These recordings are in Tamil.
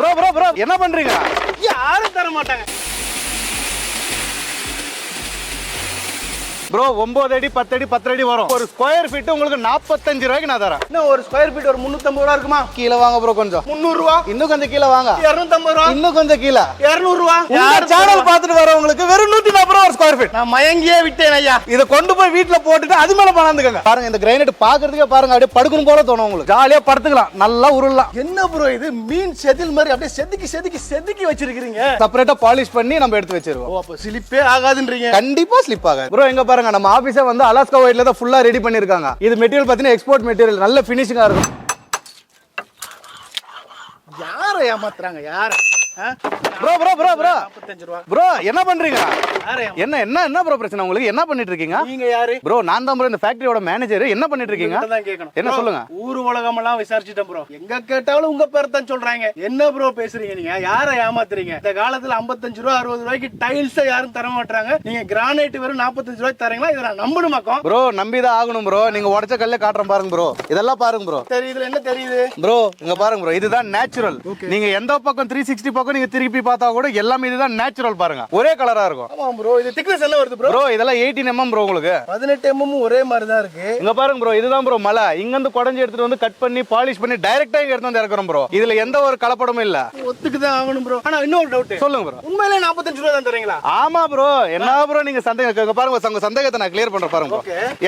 ப்ரோ ப்ரோ ப்ரோ என்ன பண்றீங்க? யாரும் தர மாட்டாங்க. ப்ரோ ஒன்பது அடி பத்து அடி பத்து அடி வரும். ஒரு ஸ்கொயர் ஃபீட் உங்களுக்கு நாற்பத்தஞ்சு ரூபாய்க்கு நான் தரேன். இன்னும் ஒரு ஸ்கொயர் ஃபீட் ஒரு முந்நூற்றம்பது ரூபா இருக்குமா? கீழே வாங்க ப்ரோ கொஞ்சம். முந்நூறுரூவா இன்னும் கொஞ்சம் கீழே வாங்க. இரநூத்தம்பது ரூபா. இன்னும் கொஞ்சம் கீழே. இரநூறுவா. சேனல் பார்த்துட்டு வரவங்களுக்கு வெறும் ஃபீட் நான் மயங்கியே விட்டேன் ஐயா. இதை கொண்டு போய் வீட்ல போட்டுட்டு அது மேல பணந்துக்கங்க. பாருங்க இந்த கிரைனட் பாக்குறதுக்கே பாருங்க அப்படியே படுக்கணும் போல தோணும் உங்களுக்கு. ஜாலியா படுத்துக்கலாம். நல்லா உருளலாம். என்ன ப்ரோ இது? மீன் செதில் மாதிரி அப்படியே செதுக்கி செதுக்கி செதுக்கி வச்சிருக்கீங்க செப்பரேட்டா பாலிஷ் பண்ணி நம்ம எடுத்து வச்சிருவோம். ஓ அப்போ சிலிப்பே ஆகாதுன்றீங்க. கண்டிப்பா ஸ்லிப் ஆகாது. ப்ரோ எங்க பாருங்க நம்ம ஆபீஸே வந்து அலாஸ்கா ஒயிட்ல தான் ஃபுல்லா ரெடி பண்ணிருக்காங்க. இது மெட்டீரியல் பாத்தீங்கன்னா எக்ஸ்போர்ட் மெட்டீரியல் நல்ல ஃபினிஷிங்கா இருக்கும். யாரை ஏமாத்துறாங்க யார? Bro bro bro bro. நாற்பத்தஞ்சு ப்ரோ என்ன பண்றீங்க? என்ன என்ன என்ன ப்ரோ பிரச்சனை உங்களுக்கு? என்ன பண்ணிட்டு இருக்கீங்க நீங்க யாரு? ப்ரோ நான் தான் ப்ரோ இந்த ஃபேக்டரியோட மேனேஜர் என்ன பண்ணிட்டு இருக்கீங்க என்ன சொல்லுங்க? ஊர் உலகம் எல்லாம் விசாரிச்சுட்டேன் ப்ரோ எங்க கேட்டாலும் உங்க பேர் தான் சொல்றாங்க. என்ன ப்ரோ பேசுறீங்க நீங்க? யாரை ஏமாத்துறீங்க? இந்த காலத்துல 55 ரூபா அறுபது ரூபாய்க்கு டைல்ஸ் யாரும் தர மாட்டாங்க நீங்க கிரானைட் வெறும் 45 ரூபாய்க்கு தரீங்களா? இதை நான் நம்பணுமாக்கும் ப்ரோ நம்பி தான் ஆகணும் ப்ரோ நீங்க உடச்ச கல்ல காட்டுறேன் பாருங்க ப்ரோ இதெல்லாம் பாருங்க ப்ரோ தெரியுது இதுல என்ன தெரியுது? ப்ரோ இங்க பாருங்க ப்ரோ இதுதான் நேச்சுரல் நீங்க எந்த பக்கம் த்ரீ சிக்ஸ்டி பக்கம் நீங்க திருப்பி பார்த்தா கூட எல்லாமே இதுதான் நேச்சுரல் பாருங்க. ஒரே கலரா இருக்கும். ஆமா ப்ரோ இது திக்னஸ் என்ன வருது ப்ரோ ப்ரோ இதெல்லாம் எயிட்டீன் எம்எம் ப்ரோ உங்களுக்கு. பதினெட்டு எம்எம் ஒரே மாதிரி தான் இருக்கு. இங்க பாருங்க ப்ரோ இதுதான் ப்ரோ மலை. இங்க இருந்து குடஞ்சி எடுத்துட்டு வந்து கட் பண்ணி பாலிஷ் பண்ணி டைரக்டா இங்க எடுத்து வந்து இறக்குறோம் ப்ரோ இதுல எந்த ஒரு கலப்படமும் இல்ல. ஒத்துக்கு தான் ஆகணும் ப்ரோ ஆனா இன்னொரு டவுட் சொல்லுங்க ப்ரோ உண்மையிலே 45 ரூபா தான் தரீங்களா ஆமா ப்ரோ என்ன ப்ரோ நீங்க சந்தேகம் பாருங்க உங்க சந்தேகத்தை நான் கிளியர் பண்றேன் பாருங்க.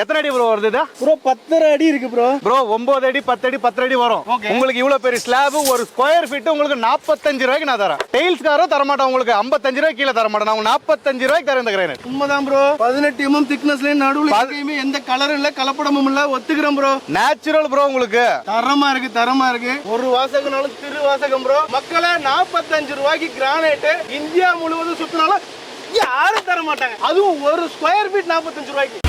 எத்தனை அடி ப்ரோ வருது ப்ரோ பத்தரை அடி இருக்கு ப்ரோ ப்ரோ ஒன்பது அடி பத்து அடி பத்து அடி வரும். உங்களுக்கு இவ்வளவு பெரிய ஸ்லாப் ஒரு ஸ்கொயர் ஃபீட் உங்களுக்கு நாற்பத்தஞ்சு ரூபாய்க்கு நான் தரேன். டைல்ஸ் காரோ தர மாட்டேன் உங்களுக்கு. ஐம்பத்தஞ்சு ரூபாய் கீழே தர மாட்டேன் நான் நாற்பத்தஞ்சு ரூபாய்க்கு தரேன் இந்த கிரைனட் உண்மைதான் ப்ரோ பதினெட்டு எம்எம் திக்னஸ்ல நடுவுல எந்த கலரும் இல்ல கலப்படமும் இல்ல. ஒத்துக்கிறேன் ப்ரோ நேச்சுரல் ப்ரோ உங்களுக்கு. தரமா இருக்கு தரமா இருக்கு. ஒரு வாசகனாலும் திரு வாசகம் ப்ரோ மக்களை நாற்பத்தஞ்சு ரூபாய்க்கு கிரானைட் இந்தியா முழுவதும் சுத்தினாலும் யாரும் தர மாட்டாங்க அதுவும் ஒரு ஸ்கொயர் ஃபீட் நாற்பத்தஞ்சு ரூபாய்க்கு.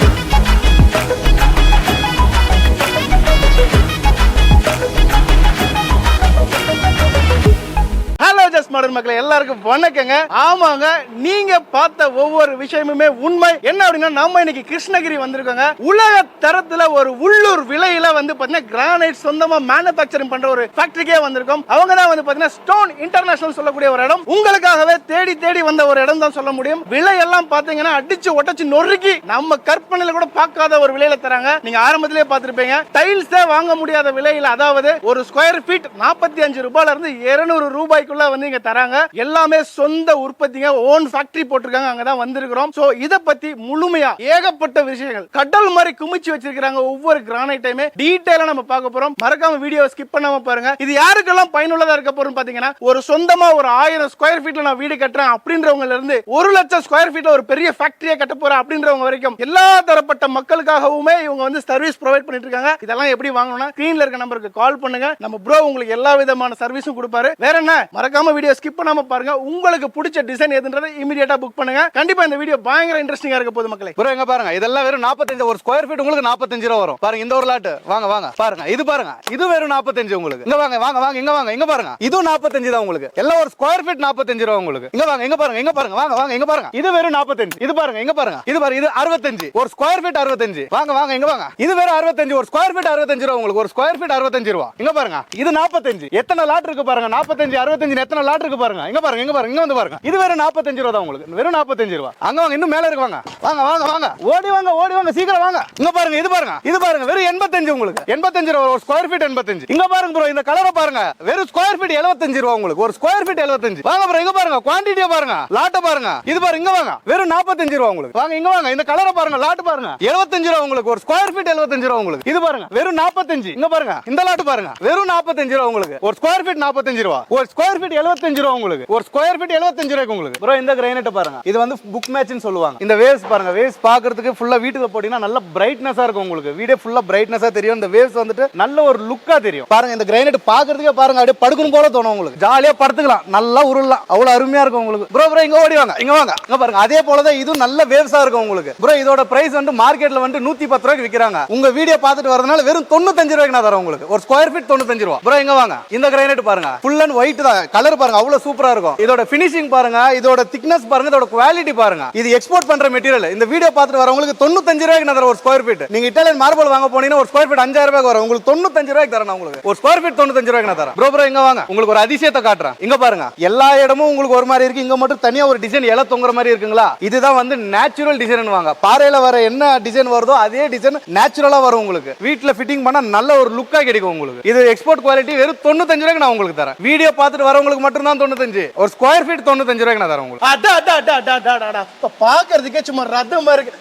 ஜஸ்ட் எல்லாருக்கும் வணக்கங்க. ஆமாங்க நீங்க பார்த்த ஒவ்வொரு விஷயமுமே உண்மை. என்ன அப்படின்னா நம்ம இன்னைக்கு கிருஷ்ணகிரி வந்திருக்கோங்க. உலக தரத்துல ஒரு உள்ளூர் விலையில வந்து பாத்தீங்கன்னா கிரானைட் சொந்தமா மேனுபேக்சரிங் பண்ற ஒரு ஃபேக்டரிக்கே வந்திருக்கோம். அவங்க தான் வந்து பாத்தீங்கன்னா ஸ்டோன் இன்டர்நேஷனல் சொல்லக்கூடிய ஒரு இடம். உங்களுக்காகவே தேடி தேடி வந்த ஒரு இடம் தான் சொல்ல முடியும். விலை எல்லாம் பாத்தீங்கன்னா அடிச்சு ஒட்டச்சு நொறுக்கி நம்ம கற்பனையில கூட பார்க்காத ஒரு விலையில தராங்க. நீங்க ஆரம்பத்திலேயே பார்த்திருப்பீங்க. டைல்ஸே வாங்க முடியாத விலையில அதாவது ஒரு ஸ்கொயர் ஃபீட் நாற்பத்தி அஞ்சு ரூபாயில இருந்து இருநூறு ரூபாய்க்குள்ள வந்து இங்க தராங்க. எல்லாமே சொந்த உற்பத்திங்க. ஓன் ஃபேக்டரி போட்டிருக்காங்க. அங்கதான் வந்திருக்கிறோம். சோ இத பத்தி முழுமையா ஏகப்பட்ட விஷயங்கள். கடல் மாதிரி குமிச்சு வச்சிருக்காங்க ஒவ்வொரு கிரானைட்டையுமே டீட்டெயிலா நம்ம பார்க்க போறோம். மறக்காம வீடியோ ஸ்கிப் பண்ணாம பாருங்க. இது யாருக்கெல்லாம் பயனுள்ளதா இருக்க போறோம் பாத்தீங்கன்னா ஒரு சொந்தமா ஒரு ஆயிரம் ஸ்கொயர் ஃபீட்ல நான் வீடு கட்டுறேன் அப்படின்றவங்கல இருந்து ஒரு லட்சம் ஸ்கொயர் ஃபீட்ல ஒரு பெரிய ஃபேக்டரியை கட்ட போறேன் அப்படின்றவங்க வரைக்கும் எல்லா தரப்பட்ட மக்களுக்காகவுமே இவங்க வந்து சர்வீஸ் ப்ரொவைட் பண்ணிட்டு இருக்காங்க. இதெல்லாம் எப்படி வாங்கணும்னா ஸ்கிரீன்ல இருக்க நம்பருக்கு கால் பண்ணுங்க. நம்ம ப்ரோ உங்களுக்கு எல்லா விதமான சர்வீஸும் கொடுப்பாரு. வேற என்ன? மறக்காம வீடியோ ஸ்கிப் பண்ணாம பாருங்க. உங்களுக்கு பிடிச்ச டிசைன் எதுன்றதை இமீடியட்டா புக் பண்ணுங்க. கண்டிப்பா இந்த வீடியோ பயங்கர இன்ட்ரெஸ்டிங்கா இருக்க போது மக்களே. ப்ரோ எங்க பாருங்க. இதெல்லாம் வெறும் நாற்பத்தஞ்சு ஒரு ஸ்கொயர் ஃபீட் உங்களுக்கு நாற்பத்தஞ்சு ரூபா வரும். பாருங்க இந்த ஒரு லாட் வாங்க வாங்க. பாருங்க இது பாருங்க. இது வெறும் நாற்பத்தஞ்சு உங்களுக்கு. இங்க வாங்க வாங்க வாங்க இங்க வாங்க இங்க பாருங்க. இது நாற்பத்தஞ்சு தான் உங்களுக்கு. எல்லாம் ஒரு ஸ்கொயர் ஃபீட் நாற்பத்தஞ்சு ரூபா உங்களுக்கு. இங்க வாங்க இங்க பாருங்க இங்க பாருங்க. வாங்க வாங்க இங்க பாருங்க. இது வெறும் நாற்பத்தஞ்சு இது பாருங்க இங்க பாருங்க. இது பாருங்க இது அறுபத்தஞ்சு ஒரு ஸ்கொயர் ஃபீட் அறுபத்தஞ்சு வாங்க வாங்க இங்க வாங்க. இது வெறும் அறுபத்தஞ்சு ஒரு ஸ்கொயர் ஃபீட் அறுபத்தஞ்சு ரூபா உங்களுக்கு. ஒரு ஸ்கொயர் ஃபீட் அறுபத்தஞ்சு ரூபா. இங்க பாருங்க. இது நாற்பத்தஞ்சு எத்தனை லாட் இருக்கு பாருங்க. நாற்பத்தஞ்சு அறுபத்தஞ்சு எத்தனை லாட் இருக்கு பாருங்க. இங்க பாருங்க இங்க பாருங்க இங்க வந்து பாருங்க. இது வெறும் நாற்பத்தஞ்சு ரூபா தான் உங்களுக்கு. வெறும் நாற்பத்தஞ்சு ரூபா. அங்க வாங்க இன்னும் மேல இருக்கு வாங்க. வாங்க வாங்க வாங்க. ஓடி வாங்க ஓடி வாங்க சீக்கிரம் வாங்க. இங்க பாருங்க இது பாருங்க இது பாருங்க வெறும் எண்பத்தஞ்சு உங்களுக்கு. எண்பத்தஞ்சு ரூபா ஒரு ஸ்கொயர் ஃபீட் எண்பத்தஞ்சு. இங்க பாருங்க ப்ரோ இந்த கலரை பாருங்க. வெறும் ஸ்கொயர் ஃபீட் எழுபத்தஞ்சு ரூபா உங்களுக்கு. ஒரு ஸ்கொயர் ஃபீட் எழுபத்தஞ்சு வாங்க ப்ரோ இங்க பாருங்க குவான்டிட்டியை பாருங்க. லாட்டை பாருங்க. இது பாருங்க இங்க வாங்க. வெறும் நாற்பத்தஞ்சு ரூபா உங்களுக்கு. வாங்க இங்க வாங்க இந்த கலரை பாருங்க லாட்டு பாருங்க. எழுபத்தஞ்சு ரூபா உங்களுக்கு. ஒரு ஸ்கொயர் ஃபீட் எழுபத்தஞ்சு ரூபா உங்களுக்கு. இது பாருங்க வெறும் நாற்பத்தஞ்சு இங்க பாருங்க இந்த லாட்டு பாருங்க. வெறும் நாற்பத்தஞ்சு ரூபா உங்களுக்கு. ஒரு ஸ்கொயர் ஃபீட் நாற்பத்தஞ்சு ரூபா. ஒரு ஸ்கொயர் ஃபீட் எழுபத்தஞ்சு ரூபா உங்களுக்கு. ஒரு ஸ்கொயர் ஃபீட் எழுபத்தஞ்சு ரூபாய்க்கு உங்களுக்கு. ப்ரோ இந்த கிரைனட் பாருங்க. இது வந்து புக் மேட்ச்னு சொல்லுவாங்க. இந்த வேவ்ஸ் பாருங்க வேவ்ஸ் பாக்குறதுக்கு ஃபுல்லா வீட்டுக்கு போட்டீங்கன்னா நல்ல பிரைட்னஸா இருக்கும் உங்களுக்கு. வீடே ஃபுல்லா பிரைட்னஸா தெரியும். இந்த வேவ்ஸ் வந்துட்டு நல்ல ஒரு லுக்கா தெரியும். பாருங்க இந்த கிரைனட் பாக்குறதுக்கே பாருங்க அப்படியே படுக்கணும் போல தோணும் உங்களுக்கு. ஜாலியா படுத்துக்கலாம். நல்லா உருளலாம். அவ்வளவு அருமையா இருக்கும் உங்களுக்கு. ப்ரோ ப்ரோ இங்க ஓடி வாங்க இங்க வாங்க. இங்க பாருங்க அதே போலதான் இதுவும் நல்ல வேவ்ஸா இருக்கும் உங்களுக்கு. ப்ரோ இதோட பிரைஸ் வந்து மார்க்கெட்ல வந்து நூத்தி பத்து ரூபாய்க்கு விக்கிறாங்க. உங்க வீடியோ பார்த்துட்டு வரதுனால வெறும் தொண்ணூத்தஞ்சு ரூபாய்க்கு நான் தரேன் உங்களுக்கு. ஒரு ஸ்கொயர் ஃபீட் தொண்ணூத்தஞ்சு ரூபா. ப்ரோ இங்க வாங்க. இந்த கிரைனட் பாருங்க. ஃபுல் அண்ட் ஒயிட் தான். கலர் பாருங்க அவ்வளவு சூப்பரா இருக்கும். இதோட பினிஷிங் பாருங்க இதோட திக்னஸ் பாருங்க இதோட குவாலிட்டி பாருங்க. இது எக்ஸ்போர்ட் பண்ற மெட்டீரியல் இந்த வீடியோ பார்த்துட்டு வரவங்களுக்கு தொண்ணூத்தஞ்சு ரூபாய்க்கு நான் ஒரு ஸ்கொயர் ஃபீட் நீங்க இட்டாலியன் மார்பிள் வாங்க போனீங்கன்னா ஒரு ஸ்கொயர் ஃபீட் அஞ்சாயிரம் ரூபாய்க்கு வரும். உங்களுக்கு தொண்ணூத்தஞ்சு ரூபாய்க்கு தரேன் உங்களுக்கு. ஒரு ஸ்கொயர் ஃபீட் தொண்ணூத்தஞ்சு ரூபாய்க்கு நான் தரேன். ப்ரோ ப்ரோ இங்க வாங்க. உங்களுக்கு ஒரு அதிசயத்தை காட்டுறேன். இங்க பாருங்க. எல்லா இடமும் உங்களுக்கு ஒரு மாதிரி இருக்கு. இங்க மட்டும் தனியா ஒரு டிசைன் இலை தொங்குற மாதிரி இருக்குங்களா? இதுதான் வந்து நேச்சுரல் டிசைன் வாங்க பாறையில வர என்ன டிசைன் வருதோ அதே டிசைன் நேச்சுரலா வரும் உங்களுக்கு. வீட்டுல ஃபிட்டிங் பண்ணா நல்ல ஒரு லுக்கா கிடைக்கும் உங்களுக்கு. இது எக்ஸ்போர்ட் குவாலிட்டி வெறும் தொண்ணூத்தஞ்சு ரூபாய்க்கு நான் உங்களுக்கு தரேன். வீடியோ பார்த்துட்டு வரவங்களுக்கு மட்டும் தான் தொண்ணூத்தஞ்சு ஒரு ஸ்கொயர் ஃபீட் தொண்ணூத்தஞ்சு ரூபாய்க்கு நான் தரேன் உங்களுக்கு அடா அடா அடா அடா அடா அடா, அடா இப்ப பாக்குறதுக்கே சும்மா ரத்தமா இருக்கு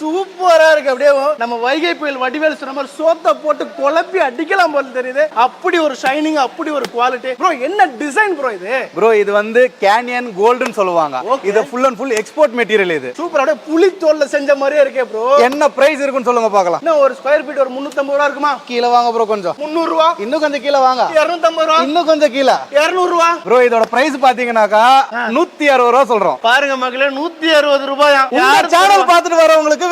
சூப்பரா இருக்கு. அப்படியே நம்ம வைகை புயல் வடிவேல் சொன்ன மாதிரி சோத்த போட்டு குழப்பி அடிக்கலாம் போல தெரியுது. அப்படி ஒரு ஷைனிங் அப்படி ஒரு குவாலிட்டி ப்ரோ என்ன டிசைன் ப்ரோ இது? ப்ரோ இது வந்து கேனியன் கோல்டுன்னு சொல்லுவாங்க. இது full and full export material இது. சூப்பர் அப்படியே புலி தோல்ல செஞ்ச மாதிரியே இருக்கே ப்ரோ என்ன பிரைஸ் இருக்குன்னு சொல்லுங்க பார்க்கலாம். என்ன ஒரு ஸ்கொயர் ஃபீட் ஒரு முன்னூத்தம்பது ரூபா இருக்குமா? கீழே வாங்க ப்ரோ கொஞ்சம். முந்நூறு ரூபா. இன்னும் கொஞ்சம் கீழே வாங்க. இருநூத்தம்பது ரூபா. இன்னும் கொஞ்சம் கீழே. இருநூறு ரூபா. ப்ரோ இதோட பிரைஸ் பாத்தீங்கன்னாக்கா நூத்தி அறுபது ரூபா சொல்றோம். பாருங்க மக்களே நூத்தி அறுபது ரூபாயா? சேனல் பார்த்துட்டு வரவங்களுக்கு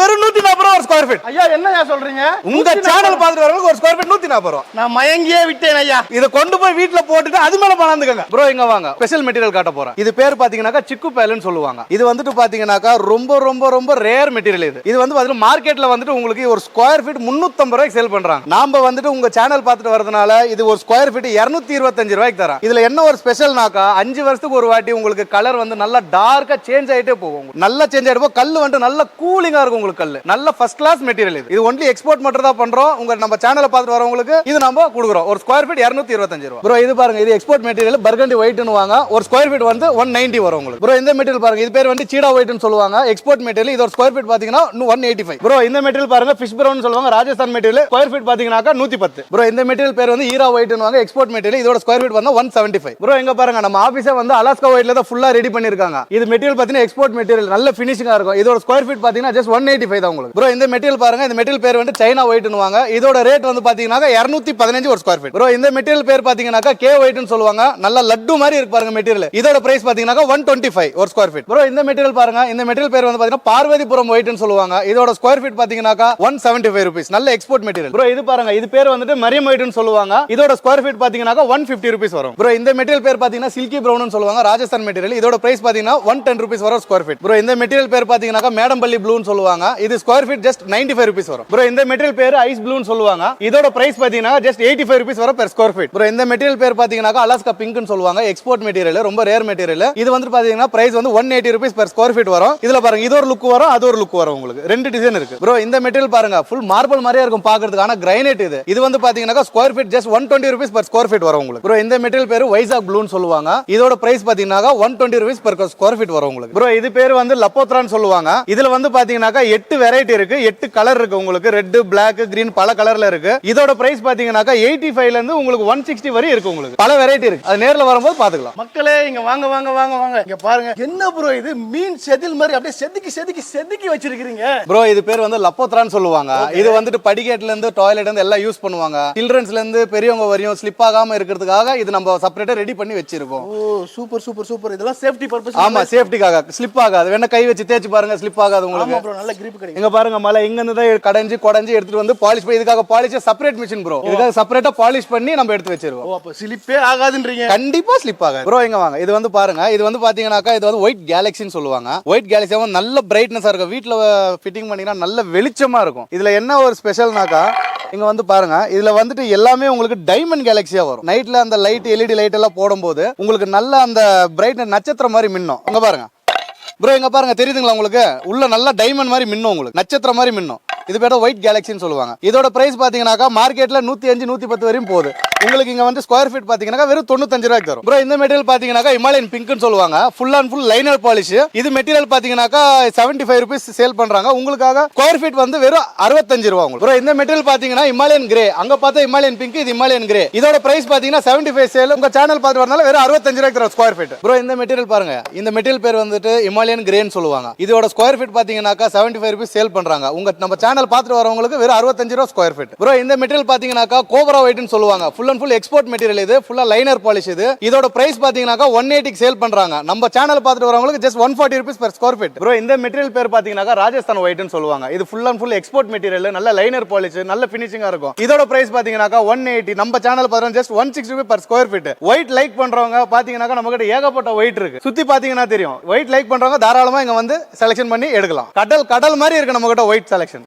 வெறும் என்னய்யா சொல்றீங்க? உங்க சேனல் பார்த்துட்டு வரவங்களுக்கு ஒரு ஸ்கொயர் ஃபீட் நூத்தி நாற்பது ரூபா. நான் மயங்கியே விட்டேன் ஐயா. இதை கொண்டு போய் வீட்ல போட்டுட்டு அது மேல பணந்துக்கங்க. ப்ரோ இங்க வாங்க. ஸ்பெஷல் மெட்டீரியல் காட்ட போறேன். இது பேர் பாத்தீங்கன்னாக்கா சிக்கு பேலுன்னு சொல்லுவாங்க. இது வந்துட்டு பாத்தீங்கன்னாக்கா ரொம்ப ரொம்ப ரொம்ப ரேர் மெட்டீரியல் இது. இது வந்து பாத்தீங்கன்னா மார்க்கெட்ல வந்துட்டு உங்களுக்கு ஒரு ஸ்கொயர் ஃபீட் முன்னூத்தம்பது ரூபாய்க்கு சேல் பண்றாங்க. நாம வந்துட்டு உங்க சேனல் பார்த்துட்டு வரதுனால இது ஒரு ஸ்கொயர் ஃபீட் இருநூத்தி இருபத்தஞ்சு ரூபாய்க்கு தரேன். இதுல என்ன ஒரு ஸ்பெஷல்னாக்கா அஞ்சு வருஷத்துக்கு ஒரு வாட்டி உங்களுக்கு கலர் வந்து நல்லா டார்க்கா சேஞ்ச் ஆயிட்டே போகும். நல்லா சேஞ்ச் ஆயிட்டு போகும் கல் வந்துட்டு நல்ல கூலிங்கா இருக்கும் உங்களுக்கு கல் நல்ல ஃபர்ஸ்ட் கிளாஸ் மெட்டீரியல் இது. இது ஒன்லி எக்ஸ்போர்ட் மட்டும் தான் பண்றோம். உங்க நம்ம சேனலை பார்த்துட்டு வரவங்களுக்கு இது நம்ம கொடுக்குறோம். ஒரு ஸ்கொயர் ஃபீட் இருநூத்தி இருபத்தஞ்சு ரூபா. ப்ரோ இது பாருங்க இது எக்ஸ்போர்ட் மெட்டீரியல் பர்கண்டி ஒயிட்னு வாங்க. ஒரு ஸ்கொயர் ஃபீட் வந்து ஒன் நைன்டி வரும் உங்களுக்கு. ப்ரோ இந்த மெட்டீரியல் பாருங்க இது பேர் வந்து சீடா ஒயிட்னு சொல்லுவாங்க. எக்ஸ்போர்ட் மெட்டீரியல் இது ஒரு ஸ்கொயர் ஃபீட் பாத்தீங்கன்னா ஒன் எயிட்டி ஃபைவ் ப்ரோ இந்த மெட்டீரியல் பாருங்க ஃபிஷ் ப்ரௌன் சொல்லுவாங்க. ராஜஸ்தான் மெட்டீரியல் ஸ்கொயர் ஃபீட் பாத்தீங்கன்னாக்கா நூத்தி பத்து. ப்ரோ இந்த மெட்டீரியல் பேர் வந்து ஈரா ஒயிட்னு வாங்க. எக்ஸ்போர்ட் மெட்டீரியல் இதோட ஸ்கொயர் ஃபீட் வந்து ஒன் செவன்டி ஃபைவ் ப்ரோ எங்க பாருங்க நம்ம ஆஃபீஸே வந்து அலாஸ்கா ஒயிட்ல தான் ஃபுல்லா ரெடி பண்ணிருக்காங்க. இது மெட்டீரியல் பாத்தீங்கன்னா எக்ஸ்போர்ட் மெட்டீரியல் நல்ல ஃபினிஷிங்கா இருக்கும். இதோட ஸ்கொயர் ஃபீட் பாத்தீங்கன்னா ஜஸ்ட் ஒன் எயிட்டி ஃபைவ் தான் உங்களுக்கு. ப்ரோ இந்த மெட்டீரியல் பாருங்க இந்த மெட்டீரியல் பேர் வந்து சைனா ஒயிட்னு வாங்க இதோட ரேட் வந்து பாத்தீங்கன்னா இருநூத்தி பதினஞ்சு ஒரு ஸ்கொயர் ஃபீட் ப்ரோ இந்த மெட்டீரியல் பேர் பாத்தீங்கன்னாக்கா கே ஒயிட்னு சொல்லுவாங்க. நல்ல லட்டு மாதிரி இருக்கு பாருங்க மெட்டீரியல். இதோட பிரைஸ் பாத்தீங்கன்னா ஒன் டுவெண்ட்டி ஃபைவ் ஒரு ஸ்கொயர் ஃபீட் ப்ரோ இந்த மெட்டீரியல் பாருங்க. இந்த மெட்டீரியல் பேர் வந்து பாத்தீங்கன்னா பார்வதிபுரம் ஒயிட்னு சொல்லுவாங்க. இதோட ஸ்கொயர் ஃபீட் பாத்தீங்கன்னா ஒன் செவன்டி ஃபைவ் ருபீஸ் நல்ல எக்ஸ்போர்ட் மெட்டீரியல் ப்ரோ இது பாருங்க. இது பேர் வந்துட்டு மரியம் ஒயிட்னு சொல்லுவாங்க. இதோட ஸ்கொயர் ஃபீட் பாத்தீங்கன்னா ஒன் ஃபிஃப்டி ருபீஸ் வரும். ப்ரோ இந்த மெட்டீரியல் பேர் பாத்தீங்கன்னா சில்கி ப்ரௌன் சொல்லுவாங்க. ராஜஸ்தான் மெட்டீரியல். இதோட பிரைஸ் பாத்தீங்கன்னா ஒன் டென் ருபீஸ் வரும் ஸ்கொயர் ஃபீட் ப்ரோ இந்த மெட்டீரியல் பேர் பாத்தீங்கன்னா மேடம்பள்ளி ப்ளூன்னு சொல்லுவாங்க. இது square feet just ninety five rupees rupees வரும். ப்ரோ இந்த மெட்டீரியல் பேர் ஐஸ் ப்ளூன்னு சொல்லுவாங்க. இதோட பிரைஸ் பார்த்தீங்கன்னா ஜஸ்ட் எயிட்டி ஃபைவ் ருபீஸ் வரும் பெர் ஸ்கொயர் ஃபீட் ப்ரோ இந்த மெட்டீரியல் பேர் பார்த்தீங்கன்னா அலாஸ்கா பிங்க்னு சொல்லுவாங்க. எக்ஸ்போர்ட் மெட்டீரியல் ரொம்ப ரேர் மெட்டீரியல் இது வந்து பார்த்தீங்கன்னா பிரைஸ் வந்து one eighty rupees per square feet வரும். இதில் பாருங்க இது ஒரு லுக் வரும் அது ஒரு லுக் வரும் உங்களுக்கு. ரெண்டு டிசைன் இருக்கு. ப்ரோ இந்த மெட்டீரியல் பாருங்க ஃபுல் மார்பிள் மாதிரியே இருக்கும் பார்க்கறதுக்கு ஆனால் கிரைனேட் இது. இது வந்து பார்த்தீங்கன்னா square feet just one twenty rupees per square feet வரும் உங்களுக்கு. ப்ரோ இந்த மெட்டீரியல் பேர் வைசாக் ப்ளூன்னு சொல்லுவாங்க. இதோட பிரைஸ் பார்த்தீங்கன்னா one twenty rupees per square feet வரும் உங்களுக்கு. ப்ரோ இது பேர் வந்து லப்போத்ரான்னு சொல்லுவாங்க. இதில் வந்து பார்த்தீங்கன்னாக்கா எட்டு வெரைட்டி இருக்கு எட்டு கலர் இருக்கு. உங்களுக்கு. ரெட் பிளாக் கிரீன் பல கலர்ல இருக்கு. இதோட பிரைஸ் பாத்தீங்கன்னா எயிட்டி ஃபைவ்ல இருந்து உங்களுக்கு ஒன் சிக்ஸ்டி வரை இருக்கு உங்களுக்கு. பல வெரைட்டி இருக்கு. அது நேர்ல வரும்போது பாத்துக்கலாம். மக்களே இங்க வாங்க வாங்க வாங்க வாங்க. இங்க பாருங்க. என்ன ப்ரோ இது? மீன் செதில் மாதிரி அப்படியே செதுக்கி செதுக்கி செதுக்கி வச்சிருக்கீங்க ப்ரோ இது பேர் வந்து லப்போத்ரான்னு சொல்லுவாங்க. இது வந்துட்டு படிக்கட்டுல இருந்து டாய்லெட் இருந்து எல்லாம் யூஸ் பண்ணுவாங்க. சில்ட்ரன்ஸ்ல இருந்து பெரியவங்க வரையும் ஸ்லிப் ஆகாம இருக்கிறதுக்காக இது நம்ம செப்பரேட்டா ரெடி பண்ணி வச்சிருக்கோம். ஓ சூப்பர் சூப்பர் சூப்பர் இதெல்லாம் சேஃப்டி பர்பஸ் ஆமா சேஃப்டிக்காக ஸ்லிப் ஆகாது. வேணா கை வச்சு தேய்ச்சி பாருங்க ஸ்லிப் ஆகாது உங்களுக்கு. நல்ல கிரிப் கிடைக்கும். இங்க பாருங்க மலை. இங்க இருந்து தான் கடைஞ்சு குடஞ்சு எடுத்துட்டு வந்து பாலிஷ் பண்ணி இதுக்காக பாலிஷ் செப்பரேட் மிஷின் ப்ரோ இதுக்காக செப்பரேட்டா பாலிஷ் பண்ணி நம்ம எடுத்து வச்சிருவோம். அப்ப சிலிப்பே ஆகாதுன்றீங்க. கண்டிப்பா ஸ்லிப் ஆகாது. ப்ரோ இங்க வாங்க. இது வந்து பாருங்க. இது வந்து பாத்தீங்கன்னாக்கா இது வந்து ஒயிட் கேலக்சின்னு சொல்லுவாங்க. ஒயிட் வந்து நல்ல பிரைட்னஸா இருக்கும். வீட்ல ஃபிட்டிங் பண்ணீங்கன்னா நல்ல வெளிச்சமா இருக்கும். இதுல என்ன ஒரு ஸ்பெஷல்னாக்கா இங்க வந்து பாருங்க. இதுல வந்துட்டு எல்லாமே உங்களுக்கு டைமண்ட் கேலக்சியா வரும். நைட்ல அந்த லைட் எல்இடி லைட் எல்லாம் போடும்போது உங்களுக்கு நல்ல அந்த பிரைட் நட்சத்திரம் மாதிரி மின்னும். இங்க பாருங்க. ப்ரோ இங்க பாருங்க. தெரியுதுங்களா உங்களுக்கு? உள்ள நல்லா டைமண்ட் மாதிரி மின்னும் உங்களுக்கு. நட்சத்திரம் மாதிரி மின்னும். இது பேர் ஒயிட் கேலக்சின்னு சொல்லுவாங்க. இதோட பிரைஸ் பாத்தீங்கன்னாக்கா மார்க்கெட்ல நூத்தி அஞ்சு நூத்தி பத்து வரையும் போகுது. உங்களுக்கு இங்க வந்து ஸ்கொயர் ஃபீட் பாத்தீங்கன்னா வெறும் தொண்ணூத்தஞ்சு ரூபாய்க்கு தரும். ப்ரோ இந்த மெட்டீரியல் பாத்தீங்கன்னாக்கா இமாலயன் பிங்க்னு சொல்லுவாங்க. Full and full liner polish இது மெட்டீரியல் பார்த்தீங்கன்னாக்கா செவன்டி ஃபைவ் ருபீஸ் சேல் பண்றாங்க. உங்களுக்காக ஸ்கொயர் ஃபீட் வந்து வெறும் அறுபத்தஞ்சு ரூபா உங்களுக்கு. ப்ரோ இந்த மெட்டீரியல் பாத்தீங்கன்னா இமாலயன் கிரே அங்க பார்த்தா இமாலயன் பிங்க் இது இமாலயன் கிரே இதோட பிரைஸ் பாத்தீங்கன்னா செவன்டி ஃபைவ் சேல் உங்க சேனல் பார்த்து வரனால வெறும் அறுபத்தஞ்சு ரூபாய்க்கு தரும் ஸ்கொயர் ஃபீட் ப்ரோ இந்த மெட்டீரியல் பாருங்க. இந்த மெட்டீரியல் பேர் வந்துட்டு இமாலயன் கிரேன்னு சொல்லுவாங்க. இதோட ஸ்கொயர் ஃபீட் பார்த்தீங்கன்னாக்கா செவன்டி ஃபைவ் ருபீஸ் சேல் பண்றாங்க. உங்க நம்ம சேனல் பார்த்துட்டு வரவங்களுக்கு வெறும் அறுபத்தஞ்சு ரூபா ஸ்கொயர் ஃபீட் ப்ரோ இந்த மெட்டீரியல் பார்த்தீங்கன்னாக்கா கோபரா ஒயிட்னு சொல்லுவாங்க. Full and full export material இது. ஃபுல்லாக லைனர் பாலிஷ் இது. இதோட பிரைஸ் பார்த்தீங்கன்னாக்கா ஒன் எயிட்டிக்கு சேல் பண்றாங்க. நம்ம சேனல் பார்த்துட்டு வரவங்களுக்கு just one forty rupees per square feet bro இந்த மெட்டீரியல் பேர் பாத்தீங்கன்னாக்கா ராஜஸ்தான் ஒயிட்னு சொல்லுவாங்க. இது full and full export material நல்ல லைனர் பாலிஷ் நல்ல ஃபினிஷிங்காக இருக்கும். இதோட பிரைஸ் பாத்தீங்கன்னாக்கா ஒன் எயிட்டி நம்ம சேனல் பார்த்தா just one six rupees per square feet white like பண்றவங்க பார்த்தீங்கன்னாக்கா நம்ம கிட்ட ஏகப்பட்ட ஒயிட் இருக்கு. சுத்தி பாத்தீங்கன்னா தெரியும். ஒயிட் லைக் பண்றவங்க தாராளமா இங்க வந்து செலெக்ஷன் பண்ணி எடுக்கலாம். கடல் கடல் மாதிரி இருக்கு நம்ம கிட்ட ஒயிட் செலக்ஷன்